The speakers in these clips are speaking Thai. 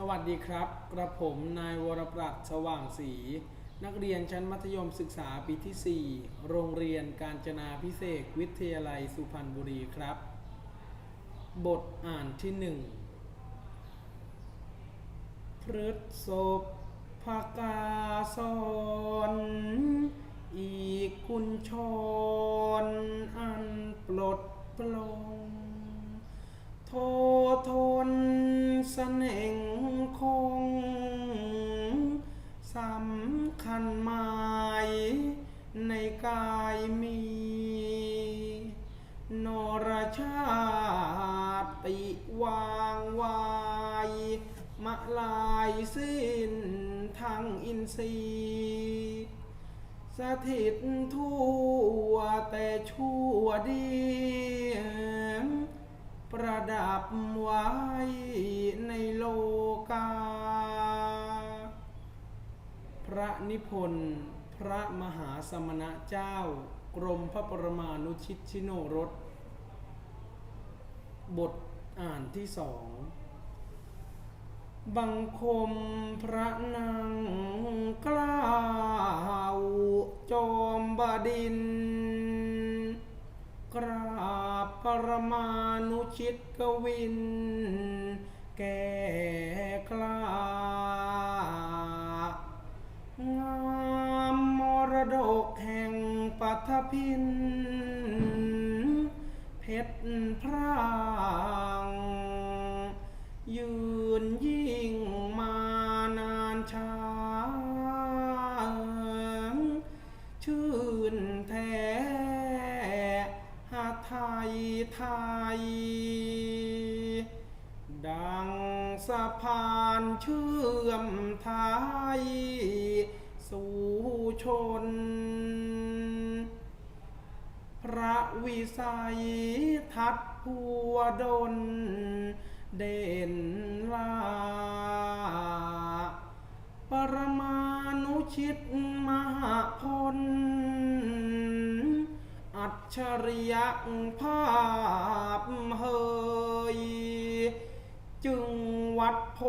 สวัสดีครับ กระผมนายวรปรัชสว่างศรีนักเรียนชั้นมัธยมศึกษาปีที่ 4 โรงเรียนการจนาพิเศษวิทยาลัยสุพรรณบุรีครับ บทอ่านที่หนึ่งพฤษศพภกาสอนอีกคุณชนอันปลดปลง โททนเสน่งคงสำคัญหมายในกายมี นรชาติวางวายมะลายสิ้นทั้งอินทรีย์สถิตทั่วแต่ชั่วดี ประดับไว้ในโลกา พระนิพนธ์พระมหาสมณะเจ้ากรมพระปรมานุชิตชิโนรส บทอ่านที่สองบังคมพระนางกล้าวจอมบดิน ราบปรมานุชิตกวิน แก่กล้างามมรดกแห่งปัทพิน เพชรพระ ไทย ดังสะพานเชื่อมไทย สู่ชน พระวิสัยทัศน์พัวดล เด่นลาปรมานุชิตมหาพล จฉริยภาพเฮย จึงวัดโพ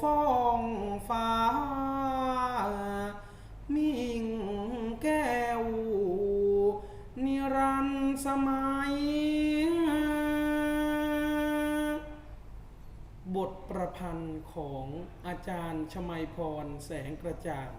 ฟ้องฟ้า มิ่งแก้ว นิรันดร์สมัย บทประพันธ์ของอาจารย์ชมัยพรแสงกระจ่าง